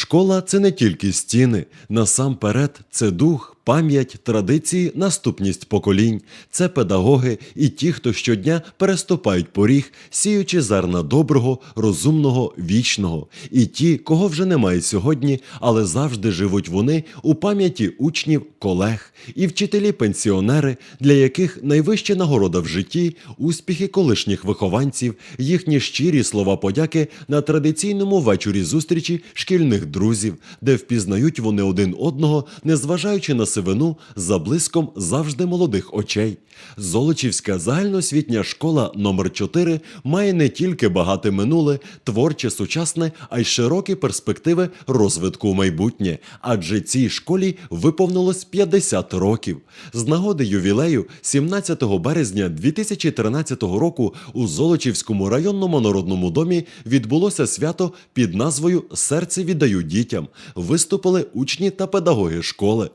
Школа це не тільки стіни, насамперед це дух, пам'ять, традиції, наступність поколінь. Це педагоги і ті, хто щодня переступають поріг, сіючи зерна доброго, розумного, вічного. І ті, кого вже немає сьогодні, але завжди живуть вони у пам'яті учнів, колег і вчителі-пенсіонери, для яких найвища нагорода в житті успіхи колишніх вихованців, їхні щирі слова подяки на традиційному вечорі зустрічі шкільних друзів, де впізнають вони один одного, незважаючи на сивину, за блиском завжди молодих очей. Золочівська загальноосвітня школа номер 4 має не тільки багате минуле, творче сучасне, а й широкі перспективи розвитку у майбутнє, адже цій школі виповнилось 50 років. З нагоди ювілею 17 березня 2013 року у Золочівському районному народному домі відбулося свято під назвою Серце віддаю дітям. Виступили учні та педагоги школи.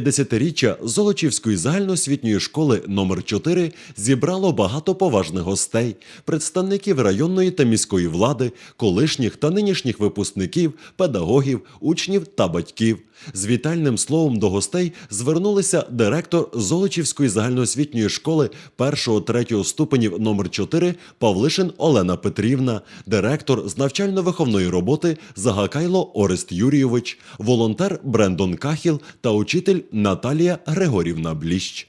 50-річчя Золочівської загальноосвітньої школи номер 4 зібрало багато поважних гостей, представників районної та міської влади, колишніх та нинішніх випускників, педагогів, учнів та батьків. З вітальним словом до гостей звернулися директор Золочівської загальноосвітньої школи 1-3 ступенів номер 4 Павлишин Олена Петрівна, директор з навчально-виховної роботи Загакайло Орест Юрійович, волонтер Брендон Кахіл та учитель Наталія Григорівна Бліщ.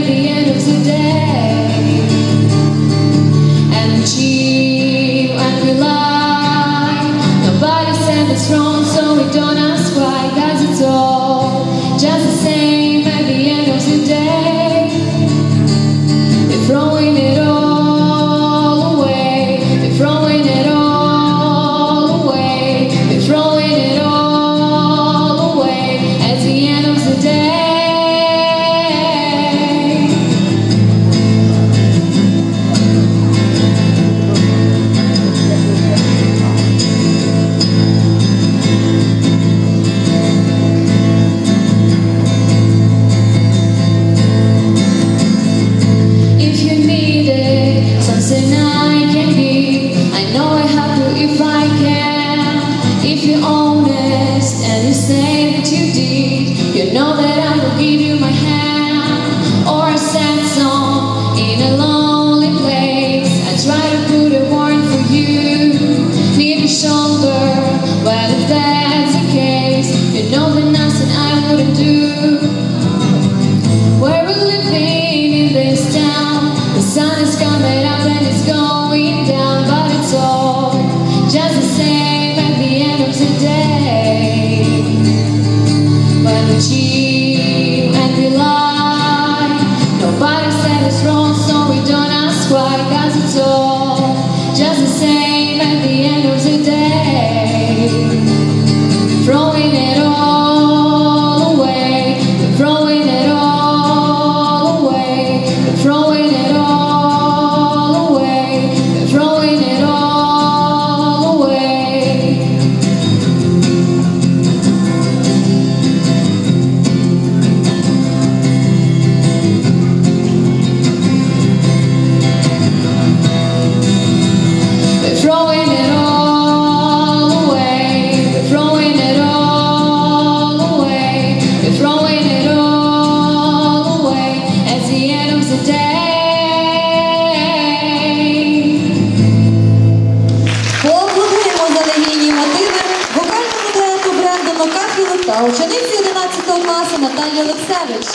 say that you did, you know that I will give you my та учениці 11 класу Наталія Олексевич.